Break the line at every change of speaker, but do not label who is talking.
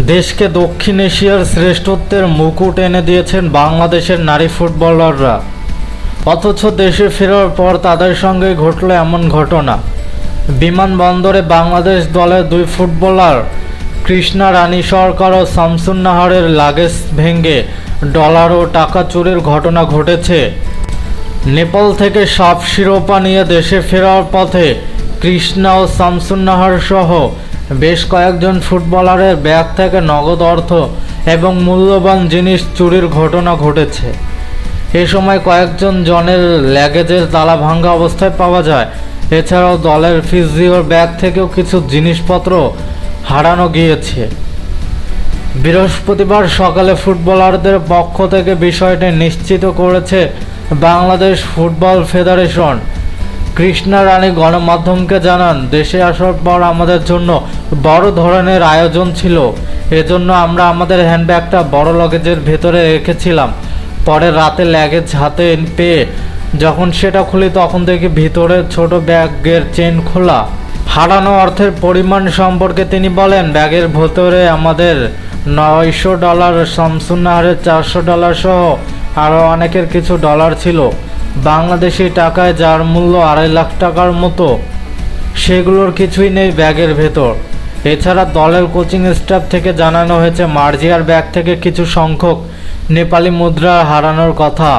দেশকে দক্ষিণ এশিয়ার শ্রেষ্ঠত্বের মুকুট এনে দিয়েছেন বাংলাদেশের নারী ফুটবলাররা। অথচ দেশে ফেরার পর তাদের সঙ্গে ঘটল এমন ঘটনা। বিমানবন্দরে বাংলাদেশ দলের দুই ফুটবলার, কৃষ্ণা রানী সরকার ও শামসুন্নাহারের লাগেজ ভেঙে ডলার ও টাকা চুরির ঘটনা ঘটেছে। নেপাল থেকে সাপ শিরোপা নিয়ে দেশে ফেরার পথে কৃষ্ণা ও শামসুন্নাহার সহ বেশ কয়েকজন ফুটবলারের ব্যাগ থেকে নগদ অর্থ এবং মূল্যবান জিনিস চুরির ঘটনা ঘটেছে। এ সময় কয়েকজন জনের ল্যাগেজের তালা ভাঙ্গা অবস্থায় পাওয়া যায়। এছাড়াও দলের ফিজিওর ব্যাগ থেকেও কিছু জিনিসপত্র হারানো গিয়েছে। বৃহস্পতিবার সকালে ফুটবলারদের পক্ষ থেকে বিষয়টি নিশ্চিত করেছে বাংলাদেশ ফুটবল ফেডারেশন। কৃষ্ণা রানী গণমাধ্যমকে জানান, দেশে আসার পর আমাদের জন্য বড় ধরনের আয়োজন ছিল। এজন্য আমরা আমাদের হ্যান্ডব্যাগটা বড় লগেজের ভেতরে রেখেছিলাম। পরে রাতে ল্যাগেজ হাতে পেয়ে যখন সেটা খুলি তখন দেখি ভিতরে ছোট ব্যাগের চেন খোলা। হারানো অর্থের পরিমাণ সম্পর্কে তিনি বলেন, ব্যাগের ভেতরে আমাদের নয়শো ডলার শামসুন্নাহারের চারশো ডলার সহ আরও অনেকের কিছু ডলার ছিল। বাংলাদেশি টাকায় যার মূল্য আড়াই লাখ টাকার মতো, সেগুলোর কিছুই নেই ব্যাগের ভেতর। এছাড়া দলের কোচিং স্টাফ থেকে জানানো হয়েছে, মার্জিয়ার ব্যাগ থেকে কিছু সংখ্যক নেপালি মুদ্রা হারানোর কথা।